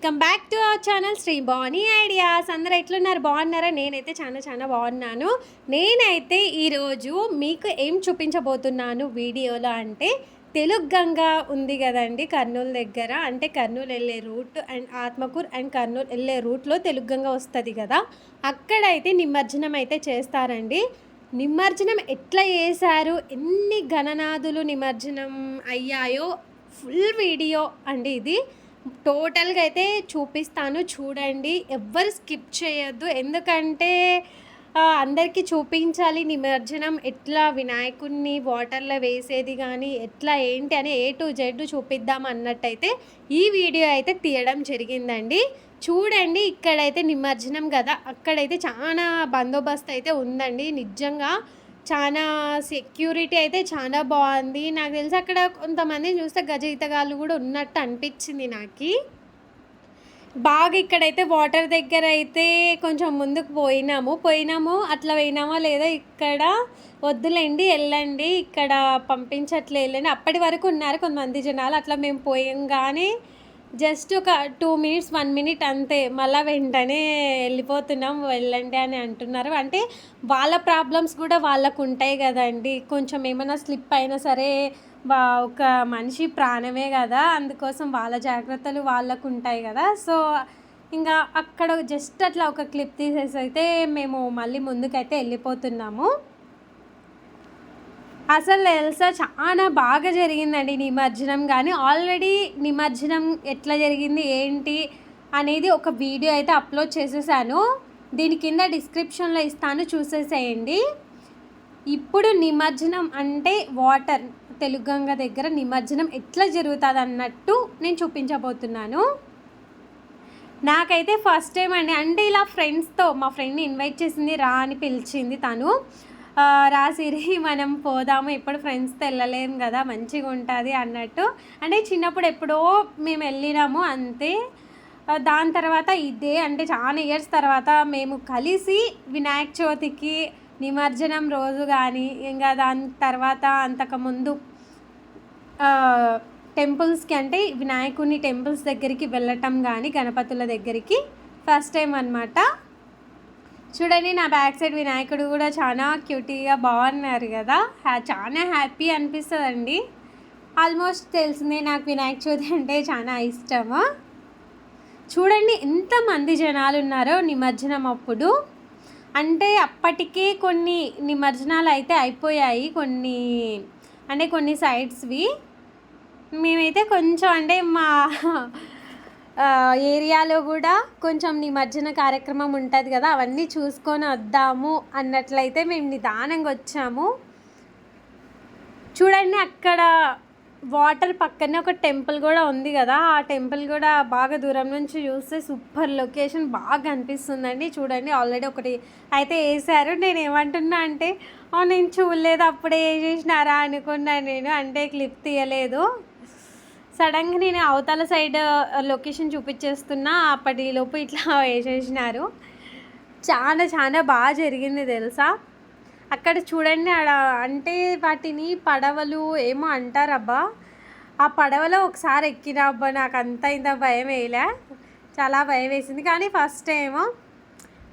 Welcome back to our channel Shri Bani ideas అందరూ ఎట్లున్నారు? బాగున్నారా? నేనైతే చాలా చాలా బాగున్నాను. నేనైతే ఈరోజు మీకు ఏం చూపించబోతున్నాను వీడియోలో అంటే తెలుగు గంగ ఉంది కదండి కర్నూలు దగ్గర. అంటే కర్నూలు వెళ్ళే route and Atmakur and Kurnool వెళ్ళే రూట్లో తెలుగు గంగ వస్తుంది కదా. అక్కడైతే నిమజ్జనం అయితే చేస్తారండి. నిమజ్జనం ఎట్లా చేశారు? ఎన్ని గణనాదులు నిమజ్జనం అయ్యాయో? ఫుల్ వీడియో అండి ఇది. టోటల్గా అయితే చూపిస్తాను. చూడండి. ఎవ్వరు స్కిప్ చేయొద్దు. ఎందుకంటే అందరికీ చూపించాలి నిమజ్జనం. ఎట్లా వినాయకుడిని వాటర్లో వేసేది కానీ ఎట్లా ఏంటి అని ఏ టు జెడ్ చూపిద్దాం అన్నట్టయితే ఈ వీడియో అయితే తీయడం జరిగిందండి. చూడండి. ఇక్కడైతే నిమజ్జనం కదా అక్కడైతే చాలా బందోబస్తు అయితే ఉందండి. నిజంగా చాలా సెక్యూరిటీ అయితే చాలా బాగుంది. నాకు తెలిసి అక్కడ కొంతమందిని చూస్తే గజయితగాళ్ళు కూడా ఉన్నట్టు అనిపించింది నాకు. బాగా ఇక్కడైతే వాటర్ దగ్గర అయితే కొంచెం ముందుకు పోయినాము. పోయినాము అట్లా పోయినామా లేదా ఇక్కడ వద్దులేండి వెళ్ళండి ఇక్కడ పంపించట్లే వెళ్ళండి అప్పటి వరకు ఉన్నారు కొంతమంది జనాలు. అట్లా మేము పోయంగానే జస్ట్ ఒక టూ మినిట్స్ వన్ మినిట్ అంతే. మళ్ళీ వెంటనే వెళ్ళిపోతున్నాం వెళ్ళండి అని అంటున్నారు. అంటే వాళ్ళ ప్రాబ్లమ్స్ కూడా వాళ్ళకు ఉంటాయి కదండి. కొంచెం ఏమైనా స్లిప్ అయినా సరే ఒక మనిషి ప్రాణమే కదా. అందుకోసం వాళ్ళ జాగ్రత్తలు వాళ్ళకు ఉంటాయి కదా. సో ఇంకా అక్కడ జస్ట్ అట్లా ఒక క్లిప్ తీసేసి అయితే మేము మళ్ళీ ముందుకైతే వెళ్ళిపోతున్నాము. అసలు తెలుసా? చాలా బాగా జరిగిందండి నిమజ్జనం. కానీ ఆల్రెడీ నిమజ్జనం ఎట్లా జరిగింది ఏంటి అనేది ఒక వీడియో అయితే అప్లోడ్ చేసేసాను. దీని కింద డిస్క్రిప్షన్లో ఇస్తాను చూసేసేయండి. ఇప్పుడు నిమజ్జనం అంటే వాటర్. తెలుగంగ దగ్గర నిమజ్జనం ఎట్లా జరుగుతుంది అన్నట్టు నేను చూపించబోతున్నాను. నాకైతే ఫస్ట్ టైం అండి. అంటే ఇలా ఫ్రెండ్స్తో మా ఫ్రెండ్ని ఇన్వైట్ చేసింది రా అని పిలిచింది తను. రాసిరి మనం పోదాము ఇప్పుడు ఫ్రెండ్స్తో వెళ్ళలేము కదా మంచిగా ఉంటుంది అన్నట్టు. అంటే చిన్నప్పుడు ఎప్పుడో మేము వెళ్ళినాము అంతే. దాని తర్వాత ఇదే అంటే చాలా ఇయర్స్ తర్వాత మేము కలిసి వినాయక చవితికి నిమజ్జనం రోజు కానీ ఇంకా దాని తర్వాత అంతకుముందు టెంపుల్స్కి అంటే వినాయకుని టెంపుల్స్ దగ్గరికి వెళ్ళటం కానీ గణపతుల దగ్గరికి ఫస్ట్ టైం అనమాట చూడండి నా బ్యాక్ సైడ్ వినాయకుడు కూడా చాలా క్యూటీగా బాగున్నారు కదా. చాలా హ్యాపీ అనిపిస్తుందండి. ఆల్మోస్ట్ తెలిసిందే నాకు వినాయక చవితి అంటే చాలా ఇష్టము. చూడండి ఎంతమంది జనాలు ఉన్నారో నిమజ్జనం అప్పుడు. అంటే అప్పటికే కొన్ని నిమజ్జనాలు అయితే అయిపోయాయి కొన్ని అంటే కొన్ని సైడ్స్వి మేమైతే కొంచెం అంటే మా ఏరియాలో కూడా కొంచెం నిమజ్జన కార్యక్రమం ఉంటుంది కదా అవన్నీ చూసుకొని వద్దాము అన్నట్లయితే మేము నిదానంగా వచ్చాము. చూడండి అక్కడ వాటర్ పక్కనే ఒక టెంపుల్ కూడా ఉంది కదా ఆ టెంపుల్ కూడా బాగా దూరం నుంచి చూస్తే సూపర్ లొకేషన్ బాగా అనిపిస్తుందండి. చూడండి ఆల్రెడీ ఒకటి అయితే వేసారు నేను ఏమంటున్నా అంటే నేను చూడలేదు అప్పుడే వేసేసినారా అనుకున్నాను నేను అంటే క్లిప్ తీయలేదు. సడన్గా నేను అవతల సైడ్ లొకేషన్ చూపించేస్తున్నా అప్పటిలోపు ఇట్లా వేసేసినారు. చాలా చాలా బాగా జరిగింది తెలుసా? అక్కడ చూడండి ఆడ అంటే వాటిని పడవలు ఏమో అంటారబ్బా. ఆ పడవలో ఒకసారి ఎక్కినా అబ్బా నాకు అంత ఇంత భయం వేయలే. చాలా భయం వేసింది. కానీ ఫస్ట్ టైము.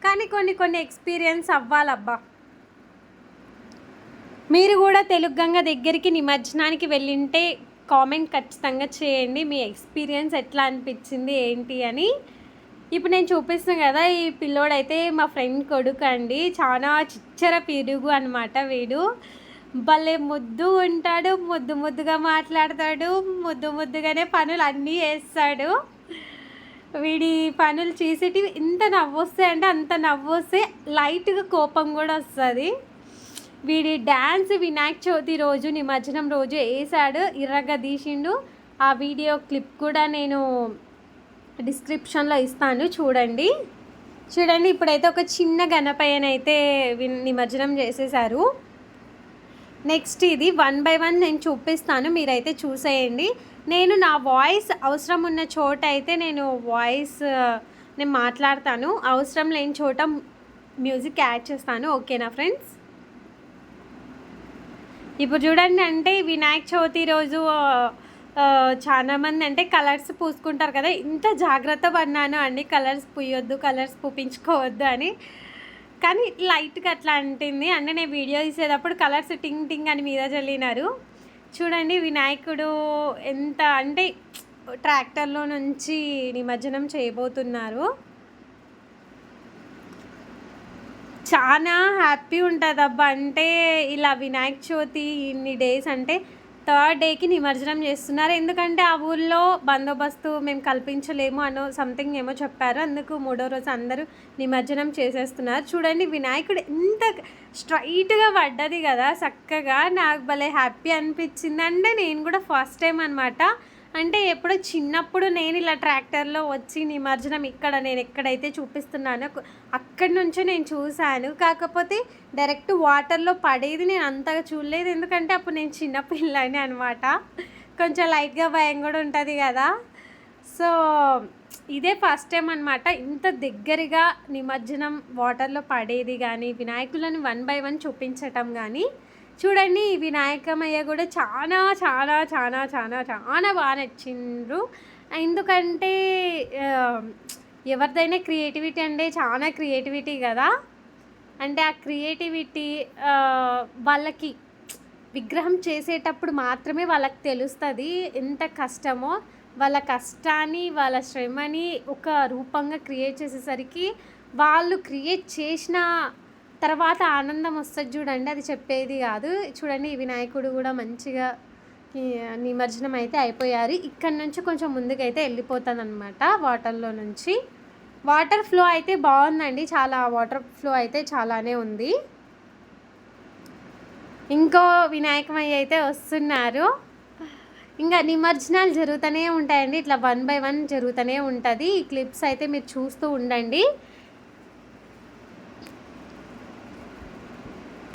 కానీ కొన్ని కొన్ని ఎక్స్పీరియన్స్ అవ్వాలబ్బా. మీరు కూడా తెలుగు గంగ దగ్గరికి నిమజ్జనానికి వెళ్ళింటే కామెంట్ ఖచ్చితంగా చేయండి. మీ ఎక్స్పీరియన్స్ ఎట్లా అనిపించింది ఏంటి అని. ఇప్పుడు నేను చూపిస్తున్నాను కదా ఈ పిల్లోడైతే మా ఫ్రెండ్ కొడుకు అండి. చాలా చిచ్చర పిరుగు అనమాట వీడు. భలే ముద్దు ఉంటాడు ముద్దు ముద్దుగా మాట్లాడతాడు ముద్దు ముద్దుగానే పనులు అన్నీ చేస్తాడు. వీడి పనులు చేసేటివి ఎంత నవ్వు వస్తాయి అంటే అంత నవ్వు వస్తే లైట్గా కోపం కూడా వస్తుంది. వీడి డ్యాన్స్ వినాయక చవితి రోజు నిమజ్జనం రోజు వేసాడు ఇర్రగా తీసిండు. ఆ వీడియో క్లిప్ కూడా నేను డిస్క్రిప్షన్లో ఇస్తాను చూడండి. చూడండి ఇప్పుడైతే ఒక చిన్న గణపయ్యన అయితే విన్- నిమజ్జనం చేసేసారు నెక్స్ట్ ఇది వన్ బై వన్ నేను చూపిస్తాను మీరైతే చూసేయండి. నేను నా వాయిస్ అవసరం ఉన్న చోట అయితే నేను వాయిస్ నేను మాట్లాడతాను. అవసరం లేని చోట మ్యూజిక్ యాడ్ చేస్తాను ఓకేనా ఫ్రెండ్స్? ఇప్పుడు చూడండి అంటే వినాయక చవితి రోజు చాలామంది అంటే కలర్స్ పూసుకుంటారు కదా. ఇంత జాగ్రత్త పడినాను అండి. కలర్స్ పూయొద్దు కలర్స్ పూపించుకోవద్దు అని. కానీ లైట్గా అట్లా అంటుంది. అంటే నేను వీడియో తీసేటప్పుడు కలర్స్ టింగ్ టింగ్ అని మీద చల్లినారు. చూడండి వినాయకుడు ఎంత అంటే ట్రాక్టర్లో నుంచి నిమజ్జనం చేయబోతున్నారు. చాలా హ్యాపీ ఉంటుంది అబ్బా అంటే ఇలా వినాయక చవితి ఇన్ని డేస్ అంటే థర్డ్ డేకి నిమజ్జనం చేస్తున్నారు. ఎందుకంటే ఆ ఊళ్ళో బందోబస్తు మేము కల్పించలేము అనో సంథింగ్ ఏమో చెప్పారు. అందుకు మూడో రోజు అందరూ నిమజ్జనం చేసేస్తున్నారు. చూడండి వినాయకుడు ఎంత స్ట్రైట్గా పడ్డది కదా చక్కగా. నాకు భలే హ్యాపీ అనిపించింది. అంటే నేను కూడా ఫస్ట్ టైం అనమాట అంటే ఎప్పుడో చిన్నప్పుడు నేను ఇలా ట్రాక్టర్లో వచ్చి నిమజ్జనం ఇక్కడ నేను ఎక్కడైతే చూపిస్తున్నానో అక్కడి నుంచే నేను చూశాను. కాకపోతే డైరెక్ట్ వాటర్లో పడేది నేను అంతగా చూడలేదు. ఎందుకంటే అప్పుడు నేను చిన్న పిల్లని అనమాట కొంచెం లైట్గా భయం కూడా ఉంటుంది కదా. సో ఇదే ఫస్ట్ టైం అనమాట ఇంత దగ్గరగా నిమజ్జనం వాటర్లో పడేది కానీ వినాయకులను వన్ బై వన్ చూపించటం కానీ చూడండి వినాయకమయ్య కూడా చాలా చాలా చాలా చాలా చాలా బాగా నచ్చిండ్రు. ఎందుకంటే ఎవరిదైనా క్రియేటివిటీ అంటే చాలా క్రియేటివిటీ కదా. అంటే ఆ క్రియేటివిటీ వాళ్ళకి విగ్రహం చేసేటప్పుడు మాత్రమే వాళ్ళకి తెలుస్తుంది ఎంత కష్టమో. వాళ్ళ కష్టాన్ని వాళ్ళ శ్రమని ఒక రూపంగా క్రియేట్ చేసేసరికి వాళ్ళు క్రియేట్ చేసిన తర్వాత ఆనందం వస్తుంది చూడండి అది చెప్పేది కాదు. చూడండి ఈ వినాయకుడు కూడా మంచిగా నిమజ్జనం అయితే అయిపోయారు. ఇక్కడ నుంచి కొంచెం ముందుకైతే వెళ్ళిపోతాను అనమాట వాటర్లో నుంచి. వాటర్ ఫ్లో అయితే బాగుందండి చాలా వాటర్ ఫ్లో అయితే చాలానే ఉంది. ఇంకో వినాయకమయ్య అయితే వస్తున్నారు. ఇంకా నిమజ్జనాలు జరుగుతూనే ఉంటాయండి ఇట్లా వన్ బై వన్ జరుగుతూనే ఉంటుంది. ఈ క్లిప్స్ అయితే మీరు చూస్తూ ఉండండి.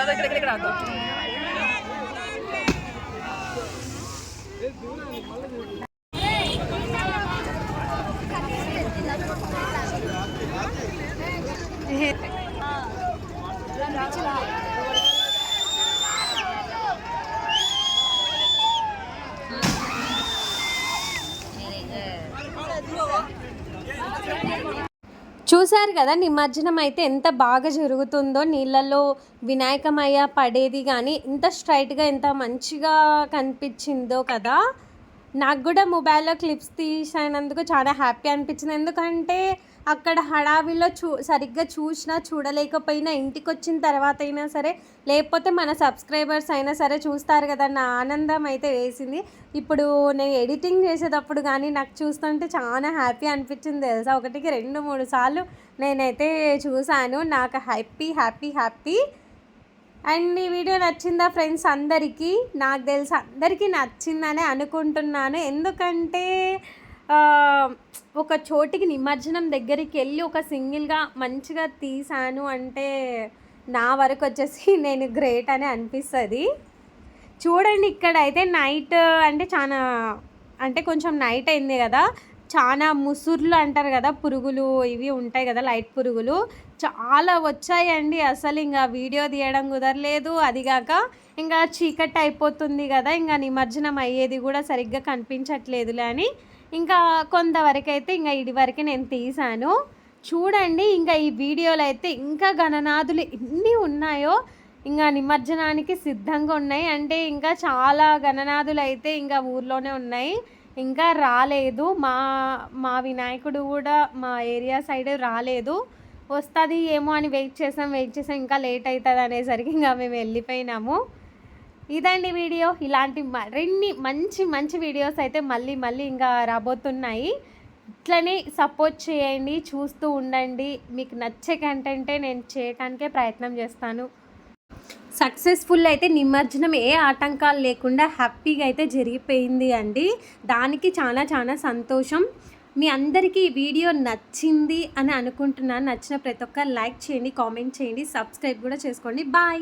ఇక్కడ ఇక్కడ ఇక్కడ అద్దాం చూశారు కదా నిమజ్జనం అయితే ఎంత బాగా జరుగుతుందో నీళ్ళల్లో వినాయకమయ్య పడేది కానీ ఎంత స్ట్రైట్గా ఎంత మంచిగా కనిపించిందో కదా. నాకు కూడా మొబైల్లో క్లిప్స్ తీసినందుకు చాలా హ్యాపీ అనిపించింది. ఎందుకంటే అక్కడ హడావిలో చూ సరిగ్గా చూసినా చూడలేకపోయినా ఇంటికి వచ్చిన తర్వాత అయినా సరే లేకపోతే మన సబ్స్క్రైబర్స్ అయినా సరే చూస్తారు కదా నా ఆనందం అయితే వేసింది. ఇప్పుడు నేను ఎడిటింగ్ చేసేటప్పుడు కానీ నాకు చూస్తుంటే చాలా హ్యాపీ అనిపించింది తెలుసా? ఒకటికి రెండు మూడు సార్లు నేనైతే చూశాను. నాకు హ్యాపీ హ్యాపీ హ్యాపీ అండ్ ఈ వీడియో నచ్చిందా ఫ్రెండ్స్ అందరికీ? నాకు తెలిసి అందరికీ నచ్చిందనే అనుకుంటున్నాను. ఎందుకంటే ఒక చోటికి నిమజ్జనం దగ్గరికి వెళ్ళి ఒక సింగిల్గా మంచిగా తీసాను అంటే నా వరకు వచ్చేసి నేను గ్రేట్ అని అనిపిస్తుంది. చూడండి ఇక్కడ అయితే నైట్ అంటే చాలా అంటే కొంచెం నైట్ అయింది కదా. చాలా ముసుర్లు అంటారు కదా పురుగులు ఇవి ఉంటాయి కదా లైట్ పురుగులు. చాలా వచ్చాయండి. అసలు ఇంకా వీడియో తీయడం కుదరలేదు. అదిగాక ఇంకా చీకటి అయిపోతుంది కదా ఇంకా నిమజ్జనం అయ్యేది కూడా సరిగ్గా కనిపించట్లేదులే అని. ఇంకా కొంతవరకైతే ఇంకా ఇది వరకు నేను తీశాను. చూడండి ఇంకా ఈ వీడియోలో అయితే ఇంకా గణనాథులు ఎన్ని ఉన్నాయో. ఇంకా నిమజ్జనానికి సిద్ధంగా ఉన్నాయి. అంటే ఇంకా చాలా గణనాథులు అయితే ఇంకా ఊర్లోనే ఉన్నాయి. ఇంకా రాలేదు. మా మా వినాయకుడు కూడా మా ఏరియా సైడ్ రాలేదు. వస్తుంది ఏమో అని వెయిట్ చేసాం వెయిట్ చేసాం. ఇంకా లేట్ అవుతుంది అనేసరికి ఇంకా మేము వెళ్ళిపోయినాము. ఇదండి వీడియో. ఇలాంటి మరిన్ని మంచి మంచి వీడియోస్ అయితే మళ్ళీ మళ్ళీ ఇంకా రాబోతున్నాయి. ఇట్లనే సపోర్ట్ చేయండి చూస్తూ ఉండండి. మీకు నచ్చే కంటెంటే నేను చేయడానికే ప్రయత్నం చేస్తాను. సక్సెస్ఫుల్ అయితే నిమజ్జనం ఏ ఆటంకాలు లేకుండా హ్యాపీగా అయితే జరిగిపోయింది అండి. దానికి చాలా చాలా సంతోషం. మీ అందరికీ ఈ వీడియో నచ్చింది అని అనుకుంటున్నాను. నచ్చిన ప్రతి ఒక్క లైక్ చేయండి కామెంట్ చేయండి సబ్స్క్రైబ్ కూడా చేసుకోండి. బాయ్.